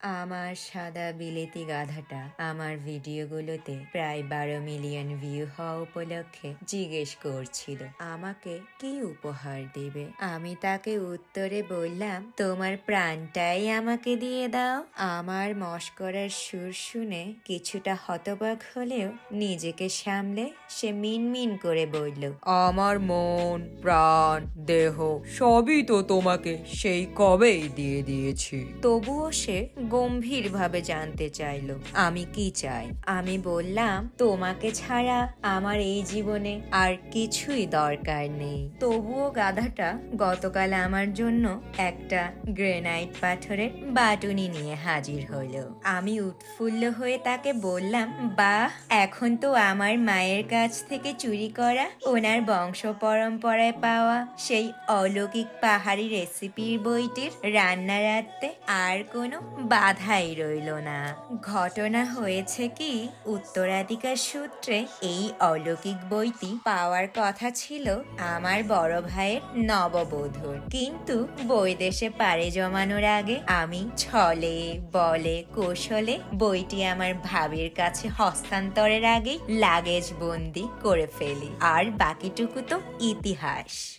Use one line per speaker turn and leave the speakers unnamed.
আমার সাদা বিলেতি গাধাটা আমার ভিডিওগুলোতে প্রায় বারো মিলিয়ন ভিউ হওয়া উপলক্ষে জিজ্ঞেস করছিল, আমাকে কি উপহার দেবে? আমি তাকে উত্তরে বললাম, তোমার প্রাণটাই আমাকে দিয়ে দাও। আমার মস্করার সুর শুনে কিছুটা হতবাক হলেও নিজেকে সামলে সে মিনমিন করে বলল,
আমার মন, প্রাণ, দেহ সবই তো তোমাকে সেই কবেই দিয়ে দিয়েছি।
তবুও সে গম্ভীরভাবে জানতে চাইলো, আমি কি চাই? আমি বললাম, তোমাকে ছাড়া আমার এই জীবনে আর কিছুই দরকার নেই। তবুও গাধাটা গতকাল আমার জন্য একটা গ্রেনাইট পাথরের বাটুনি নিয়ে হাজির হলো। আমি উৎফুল্ল হয়ে তাকে বললাম, বাহ, এখন তো আমার মায়ের কাছ থেকে চুরি করা ওনার বংশ পরম্পরায় পাওয়া সেই অলৌকিক পাহাড়ি রেসিপির বইটির রান্না রাখতে আর কোনো বাধাই রইল না। ঘটনা হয়েছে কি, উত্তরাধিকার সূত্রে এই অলৌকিক বইটি পাওয়ার কথা ছিল আমার বড় ভাইয়ের নববধূর। কিন্তু বৈদেশে পাড়ে জমানোর আগে আমি ছলে, বলে, কৌশলে বইটি আমার ভাবির কাছে হস্তান্তরের আগেই লাগেজ বন্দি করে ফেলি। আর বাকিটুকু তো ইতিহাস।